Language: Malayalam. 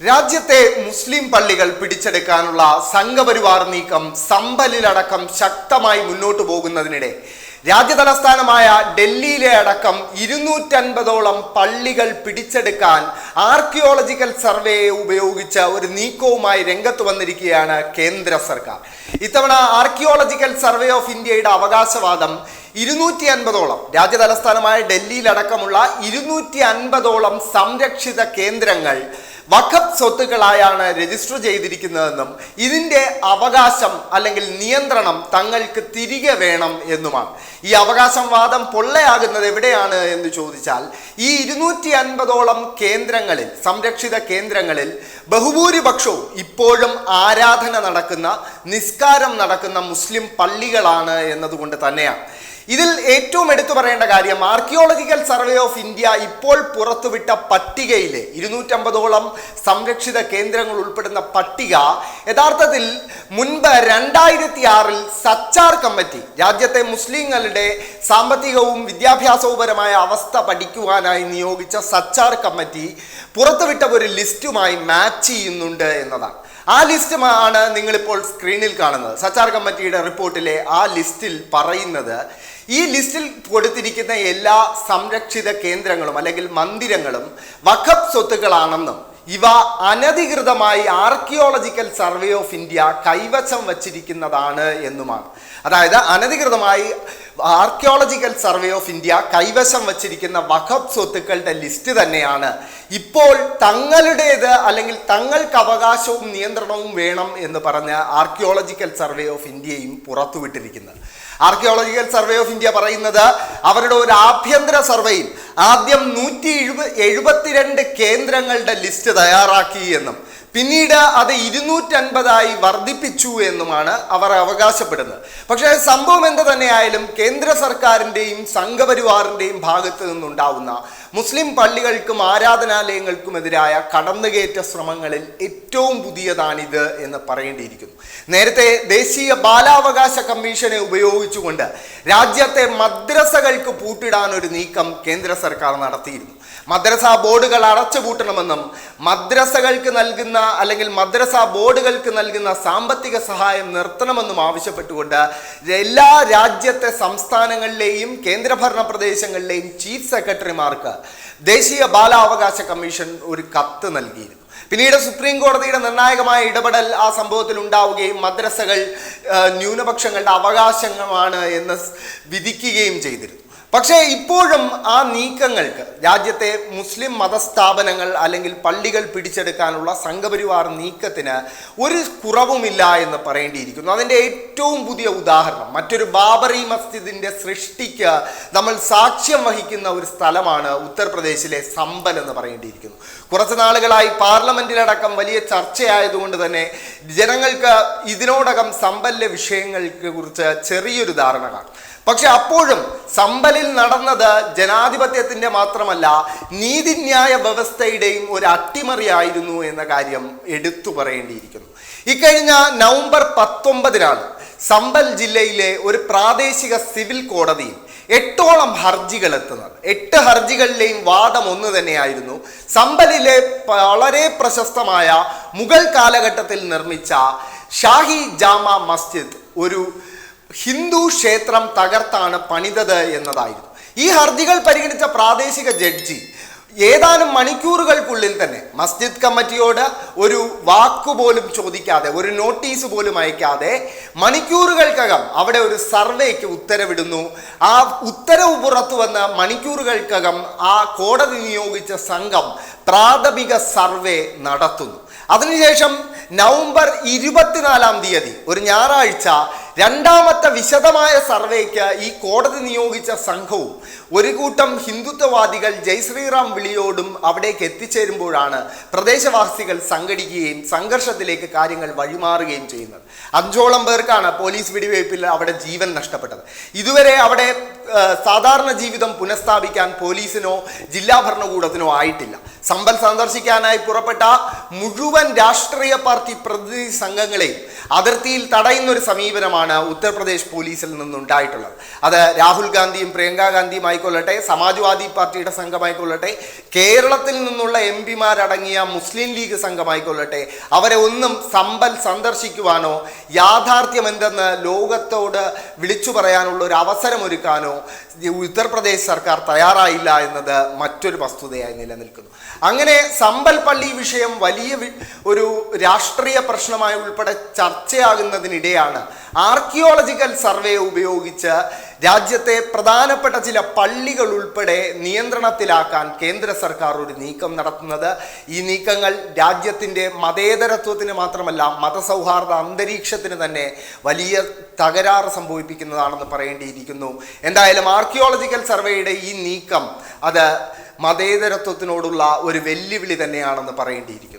രാജ്യത്തെ മുസ്ലിം പള്ളികൾ പിടിച്ചെടുക്കാനുള്ള സംഘപരിവാർ നീക്കം സമ്പലിലടക്കം ശക്തമായി മുന്നോട്ടു പോകുന്നതിനിടെ രാജ്യതലസ്ഥാനമായ ഡൽഹിയിലെ അടക്കം ഇരുന്നൂറ്റൻപതോളം പള്ളികൾ പിടിച്ചെടുക്കാൻ ആർക്കിയോളജിക്കൽ സർവേയെ ഉപയോഗിച്ച ഒരു നീക്കവുമായി രംഗത്ത് വന്നിരിക്കുകയാണ് കേന്ദ്ര സർക്കാർ. ഇത്തവണ ആർക്കിയോളജിക്കൽ സർവേ ഓഫ് ഇന്ത്യയുടെ അവകാശവാദം ഇരുന്നൂറ്റി അൻപതോളം രാജ്യതലസ്ഥാനമായ ഡൽഹിയിലടക്കമുള്ള ഇരുന്നൂറ്റി അൻപതോളം സംരക്ഷിത കേന്ദ്രങ്ങൾ വഖഫ് സ്വത്തുക്കളായാണ് രജിസ്റ്റർ ചെയ്തിരിക്കുന്നതെന്നും ഇതിന്റെ അവകാശം അല്ലെങ്കിൽ നിയന്ത്രണം തങ്ങൾക്ക് തിരികെ വേണം എന്നുമാണ്. ഈ അവകാശം വാദം പൊള്ളയാകുന്നത് എവിടെയാണ് എന്ന് ചോദിച്ചാൽ ഈ ഇരുന്നൂറ്റി അൻപതോളം കേന്ദ്രങ്ങളിൽ സംരക്ഷിത കേന്ദ്രങ്ങളിൽ ബഹുഭൂരിപക്ഷവും ഇപ്പോഴും ആരാധന നടക്കുന്ന നിസ്കാരം നടക്കുന്ന മുസ്ലിം പള്ളികളാണ് എന്നതുകൊണ്ട് തന്നെയാണ്. ഇതിൽ ഏറ്റവും എടുത്തു പറയേണ്ട കാര്യം ആർക്കിയോളജിക്കൽ സർവേ ഓഫ് ഇന്ത്യ ഇപ്പോൾ പുറത്തുവിട്ട പട്ടികയിലെ ഇരുന്നൂറ്റമ്പതോളം സംരക്ഷിത കേന്ദ്രങ്ങൾ ഉൾപ്പെടുന്ന പട്ടിക യഥാർത്ഥത്തിൽ മുൻപ് രണ്ടായിരത്തി ആറിൽ സച്ചാർ കമ്മിറ്റി രാജ്യത്തെ മുസ്ലിങ്ങളുടെ സാമ്പത്തികവും വിദ്യാഭ്യാസവുപരമായ അവസ്ഥ പഠിക്കുവാനായി നിയോഗിച്ച സച്ചാർ കമ്മിറ്റി പുറത്തുവിട്ട ഒരു ലിസ്റ്റുമായി മാച്ച് ചെയ്യുന്നുണ്ട് എന്നതാണ്. ആ ലിസ്റ്റ് ആണ് നിങ്ങളിപ്പോൾ സ്ക്രീനിൽ കാണുന്നത്. സച്ചാർ കമ്മിറ്റിയുടെ റിപ്പോർട്ടിലെ ആ ലിസ്റ്റിൽ പറയുന്നത് ഈ ലിസ്റ്റിൽ കൊടുത്തിരിക്കുന്ന എല്ലാ സംരക്ഷിത കേന്ദ്രങ്ങളും അല്ലെങ്കിൽ മന്ദിരങ്ങളും വഖഫ് സ്വത്തുക്കളാണെന്നും ഇവ അനധികൃതമായി ആർക്കിയോളജിക്കൽ സർവേ ഓഫ് ഇന്ത്യ കൈവശം വച്ചിരിക്കുന്നതാണ് എന്നുമാണ്. അതായത് അനധികൃതമായി ആർക്കിയോളജിക്കൽ സർവേ ഓഫ് ഇന്ത്യ കൈവശം വച്ചിരിക്കുന്ന വഖബ് സ്വത്തുക്കളുടെ ലിസ്റ്റ് തന്നെയാണ്. ഇപ്പോൾ തങ്ങളുടേത് അല്ലെങ്കിൽ തങ്ങൾക്ക് അവകാശവും നിയന്ത്രണവും വേണം എന്ന് പറഞ്ഞ ആർക്കിയോളജിക്കൽ സർവേ ഓഫ് ഇന്ത്യയും പുറത്തുവിട്ടിരിക്കുന്നത് ആർക്കിയോളജിക്കൽ സർവേ ഓഫ് ഇന്ത്യ പറയുന്നത് അവരുടെ ഒരു ആഭ്യന്തര സർവേയിൽ ആദ്യം നൂറ്റി എഴുപ എഴുപത്തിരണ്ട് കേന്ദ്രങ്ങളുടെ ലിസ്റ്റ് തയ്യാറാക്കി എന്നും പിന്നീട് അത് ഇരുന്നൂറ്റൻപതായി വർദ്ധിപ്പിച്ചു എന്നുമാണ് അവർ അവകാശപ്പെടുന്നത്. പക്ഷേ സംഭവം എന്ത് തന്നെയായാലും കേന്ദ്ര സർക്കാരിന്റെയും സംഘപരിവാറിന്റെയും ഭാഗത്ത് നിന്നുണ്ടാവുന്ന മുസ്ലിം പള്ളികൾക്കും ആരാധനാലയങ്ങൾക്കുമെതിരായ കടന്നുകയറ്റ ശ്രമങ്ങളിൽ ഏറ്റവും പുതിയതാണിത് എന്ന് പറയേണ്ടിയിരിക്കുന്നു. നേരത്തെ ദേശീയ ബാലാവകാശ കമ്മീഷനെ ഉപയോഗിച്ചുകൊണ്ട് രാജ്യത്തെ മദ്രസകൾക്ക് പൂട്ടിടാൻ ഒരു നീക്കം കേന്ദ്ര സർക്കാർ നടത്തിയിരുന്നു. മദ്രസ ബോർഡുകൾ അടച്ചുപൂട്ടണമെന്നും മദ്രസകൾക്ക് നൽകുന്ന അല്ലെങ്കിൽ മദ്രസ ബോർഡുകൾക്ക് നൽകുന്ന സാമ്പത്തിക സഹായം നിർത്തണമെന്നും ആവശ്യപ്പെട്ടുകൊണ്ട് എല്ലാ രാജ്യത്തെ സംസ്ഥാനങ്ങളിലെയും കേന്ദ്രഭരണ പ്രദേശങ്ങളിലെയും ചീഫ് സെക്രട്ടറിമാർക്ക് ദേശീയ ബാലാവകാശ കമ്മീഷൻ ഒരു കത്ത് നൽകിയിരുന്നു. പിന്നീട് സുപ്രീം കോടതിയുടെ നിർണായകമായ ഇടപെടൽ ആ സംഭവത്തിൽ ഉണ്ടാവുകയും മദ്രസകൾ ന്യൂനപക്ഷങ്ങളുടെ അവകാശങ്ങളാണ് എന്ന് വിധിക്കുകയും ചെയ്തിരുന്നു. പക്ഷേ ഇപ്പോഴും ആ നീക്കങ്ങൾക്ക് രാജ്യത്തെ മുസ്ലിം മതസ്ഥാപനങ്ങൾ അല്ലെങ്കിൽ പള്ളികൾ പിടിച്ചെടുക്കാനുള്ള സംഘപരിവാർ നീക്കത്തിന് ഒരു കുറവുമില്ല എന്ന് പറയേണ്ടിയിരിക്കുന്നു. അതിന്റെ ഏറ്റവും പുതിയ ഉദാഹരണം മറ്റൊരു ബാബറി മസ്ജിദിന്റെ സൃഷ്ടിക്ക് നമ്മൾ സാക്ഷ്യം വഹിക്കുന്ന ഒരു സ്ഥലമാണ് ഉത്തർപ്രദേശിലെ സമ്പൽ എന്ന് പറയേണ്ടിയിരിക്കുന്നു. കുറച്ച് നാളുകളായി പാർലമെന്റിലടക്കം വലിയ ചർച്ചയായതുകൊണ്ട് തന്നെ ജനങ്ങൾക്ക് ഇതിനോടകം സമ്പലിലെ വിഷയങ്ങൾക്ക് കുറിച്ച് ചെറിയൊരു ധാരണ കാണും. പക്ഷെ അപ്പോഴും സമ്പലിൽ നടന്നത് ജനാധിപത്യത്തിന്റെ മാത്രമല്ല നീതിന്യായ വ്യവസ്ഥയുടെയും ഒരു അട്ടിമറിയായിരുന്നു എന്ന കാര്യം എടുത്തു പറയേണ്ടിയിരിക്കുന്നു. ഇക്കഴിഞ്ഞ നവംബർ പത്തൊമ്പതിനാണ് സമ്പൽ ജില്ലയിലെ ഒരു പ്രാദേശിക സിവിൽ കോടതിയിൽ എട്ടോളം ഹർജികൾ എത്തുന്നത്. എട്ട് ഹർജികളിലെയും വാദം ഒന്ന് തന്നെയായിരുന്നു. സമ്പലിലെ വളരെ പ്രശസ്തമായ മുഗൾ കാലഘട്ടത്തിൽ നിർമ്മിച്ച ഷാഹി ജാമ മസ്ജിദ് ഒരു ഹിന്ദു ക്ഷേത്രം തകർത്താണ് പണിതത് എന്നതായിരുന്നു. ഈ ഹർജികൾ പരിഗണിച്ച പ്രാദേശിക ജഡ്ജി ഏതാനും മണിക്കൂറുകൾക്കുള്ളിൽ തന്നെ മസ്ജിദ് കമ്മിറ്റിയോട് ഒരു വാക്കുപോലും ചോദിക്കാതെ ഒരു നോട്ടീസ് പോലും അയക്കാതെ മണിക്കൂറുകൾക്കകം അവിടെ ഒരു സർവേക്ക് ഉത്തരവിടുന്നു. ആ ഉത്തരവ് പുറത്തു വന്ന മണിക്കൂറുകൾക്കകം ആ കോടതി നിയോഗിച്ച സംഘം പ്രാഥമിക സർവേ നടത്തുന്നു. അതിനുശേഷം നവംബർ ഇരുപത്തിനാലാം തീയതി ഒരു ഞായറാഴ്ച രണ്ടാമത്തെ വിശദമായ സർവേക്ക് ഈ കോടതി നിയോഗിച്ച സംഘവും ഒരു കൂട്ടം ഹിന്ദുത്വവാദികൾ ജയ് ശ്രീറാം വിളിയോടും അവിടേക്ക് എത്തിച്ചേരുമ്പോഴാണ് പ്രദേശവാസികൾ സംഘടിക്കുകയും സംഘർഷത്തിലേക്ക് കാര്യങ്ങൾ വഴിമാറുകയും ചെയ്യുന്നത്. അഞ്ചോളം പേർക്കാണ് പോലീസ് വെടിവയ്പിൽ അവിടെ ജീവൻ നഷ്ടപ്പെട്ടത്. ഇതുവരെ അവിടെ സാധാരണ ജീവിതം പുനഃസ്ഥാപിക്കാൻ പോലീസിനോ ജില്ലാ ഭരണകൂടത്തിനോ ആയിട്ടില്ല. സമ്പൽ സന്ദർശിക്കാനായി പുറപ്പെട്ട മുഴുവൻ രാഷ്ട്രീയ പാർട്ടി പ്രതിനിധി സംഘങ്ങളെയും അതിർത്തിയിൽ തടയുന്ന ഒരു സമീപനമാണ് ഉത്തർപ്രദേശ് പോലീസിൽ നിന്നുണ്ടായിട്ടുള്ളത്. അത് രാഹുൽ ഗാന്ധിയും പ്രിയങ്ക ഗാന്ധിയും ആയിക്കൊള്ളട്ടെ സമാജ്വാദി പാർട്ടിയുടെ സംഘമായിക്കൊള്ളട്ടെ കേരളത്തിൽ നിന്നുള്ള എം പിമാരടങ്ങിയ മുസ്ലിം ലീഗ് സംഘമായിക്കൊള്ളട്ടെ അവരെ ഒന്നും സമ്പൽ സന്ദർശിക്കുവാനോ യാഥാർത്ഥ്യം എന്തെന്ന് ലോകത്തോട് വിളിച്ചു പറയാനുള്ള ഒരു അവസരമൊരുക്കാനോ ഉത്തർപ്രദേശ് സർക്കാർ തയ്യാറായില്ല എന്നത് മറ്റൊരു വസ്തുതയായി നിലനിൽക്കുന്നു. അങ്ങനെ സമ്പൽ പള്ളി വിഷയം വലിയ വി- ഒരു രാഷ്ട്രീയ പ്രശ്നമായി ഉൾപ്പെടെ ചർച്ചയാകുന്നതിനിടെയാണ് ആർക്കിയോളജിക്കൽ സർവേ ഉപയോഗിച്ച് രാജ്യത്തെ പ്രധാനപ്പെട്ട ചില പള്ളികൾ ഉൾപ്പെടെ നിയന്ത്രണത്തിലാക്കാൻ കേന്ദ്ര സർക്കാർ ഒരു നീക്കം നടത്തുന്നത്. ഈ നീക്കങ്ങൾ രാജ്യത്തിന്റെ മതേതരത്വത്തിന് മാത്രമല്ല മതസൗഹാർദ്ദ അന്തരീക്ഷത്തിന് തന്നെ വലിയ തകരാറ് സംഭവിപ്പിക്കുന്നതാണെന്ന് പറയേണ്ടിയിരിക്കുന്നു. എന്തായാലും ആർക്കിയോളജിക്കൽ സർവേയുടെ ഈ നീക്കം അത് മതേതരത്വത്തിനോടുള്ള ഒരു വെല്ലുവിളി തന്നെയാണെന്ന് പറയേണ്ടിയിരിക്കുന്നു.